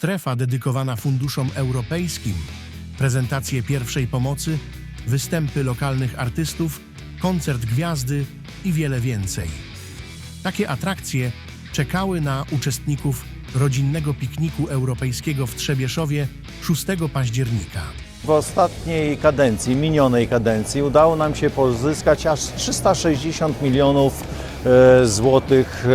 strefa dedykowana funduszom europejskim, prezentacje pierwszej pomocy, występy lokalnych artystów, koncert gwiazdy i wiele więcej. Takie atrakcje czekały na uczestników rodzinnego pikniku europejskiego w Trzebieszowie 6 października. W ostatniej kadencji, minionej kadencji, udało nam się pozyskać aż 360 milionów złotych e,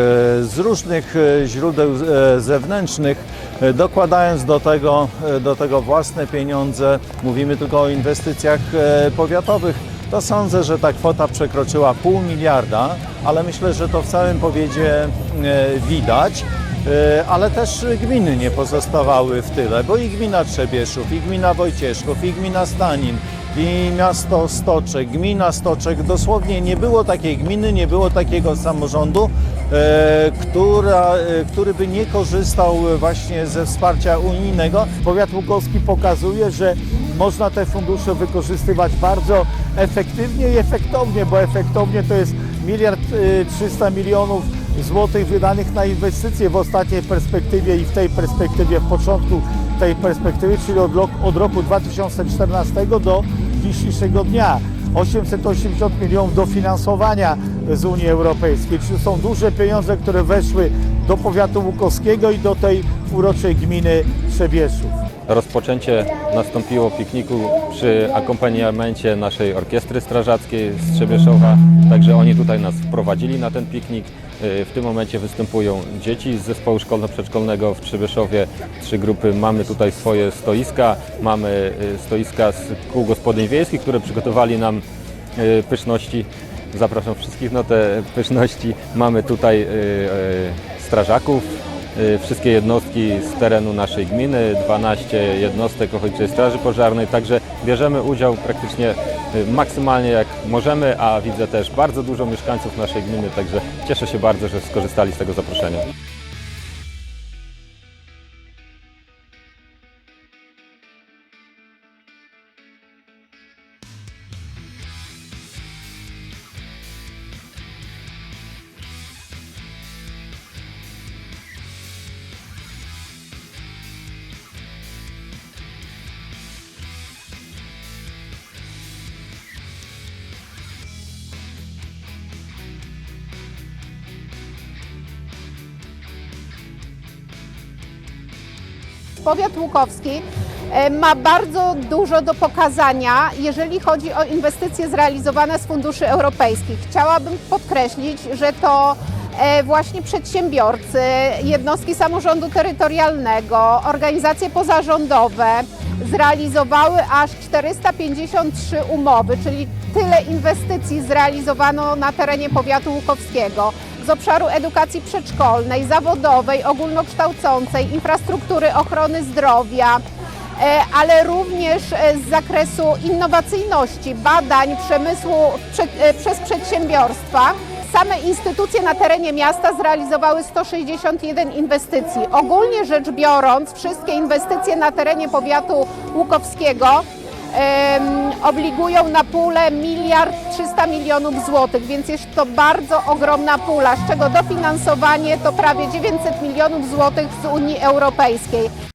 z różnych e, źródeł e, zewnętrznych, e, dokładając do tego, e, do tego własne pieniądze. Mówimy tylko o inwestycjach e, powiatowych. To sądzę, że ta kwota przekroczyła pół miliarda, ale myślę, że to w całym powiedzie e, widać. E, ale też gminy nie pozostawały w tyle, bo i gmina Trzebieszów, i gmina Wojcieszków, i gmina Stanin, i miasto Stoczek, gmina Stoczek. Dosłownie nie było takiej gminy, nie było takiego samorządu, e, która, e, który by nie korzystał właśnie ze wsparcia unijnego. Powiat łukowski pokazuje, że można te fundusze wykorzystywać bardzo efektywnie i efektownie, bo efektownie to jest miliard y, 300 milionów złotych wydanych na inwestycje w ostatniej perspektywie i w tej perspektywie, w początku tej perspektywy, czyli od, od roku 2014 do dzisiejszego dnia. 880 milionów dofinansowania z Unii Europejskiej, czyli są duże pieniądze, które weszły do powiatu łukowskiego i do tej uroczej gminy Trzebieszów. Rozpoczęcie nastąpiło pikniku przy akompaniamencie naszej orkiestry strażackiej z Trzebieszowa, także oni tutaj nas wprowadzili na ten piknik. Y, W tym momencie występują dzieci z zespołu szkolno-przedszkolnego w Trzebieszowie. Trzy grupy. Mamy tutaj swoje stoiska, mamy y, stoiska z kół gospodyń wiejskich, które przygotowali nam y, pyszności. Zapraszam wszystkich na te pyszności. Mamy tutaj strażaków, wszystkie jednostki z terenu naszej gminy, 12 jednostek Ochotniczej Straży Pożarnej, także bierzemy udział praktycznie y, maksymalnie jak możemy, a widzę też bardzo dużo mieszkańców naszej gminy, także cieszę się bardzo, że skorzystali z tego zaproszenia. Powiat Łukowski e, ma bardzo dużo do pokazania, jeżeli chodzi o inwestycje zrealizowane z funduszy europejskich. Chciałabym podkreślić, że to e, właśnie przedsiębiorcy, jednostki samorządu terytorialnego, organizacje pozarządowe zrealizowały aż 453 umowy, czyli tyle inwestycji zrealizowano na terenie powiatu łukowskiego z obszaru edukacji przedszkolnej, zawodowej, ogólnokształcącej, infrastruktury ochrony zdrowia, e, ale również e, z zakresu innowacyjności, badań przemysłu prze- e, przez przedsiębiorstwa. Same instytucje na terenie miasta zrealizowały 161 inwestycji. Ogólnie rzecz biorąc, wszystkie inwestycje na terenie powiatu łukowskiego obligują na pulę miliard 300 milionów złotych, więc jest to bardzo ogromna pula, z czego dofinansowanie to prawie 900 milionów złotych z Unii Europejskiej.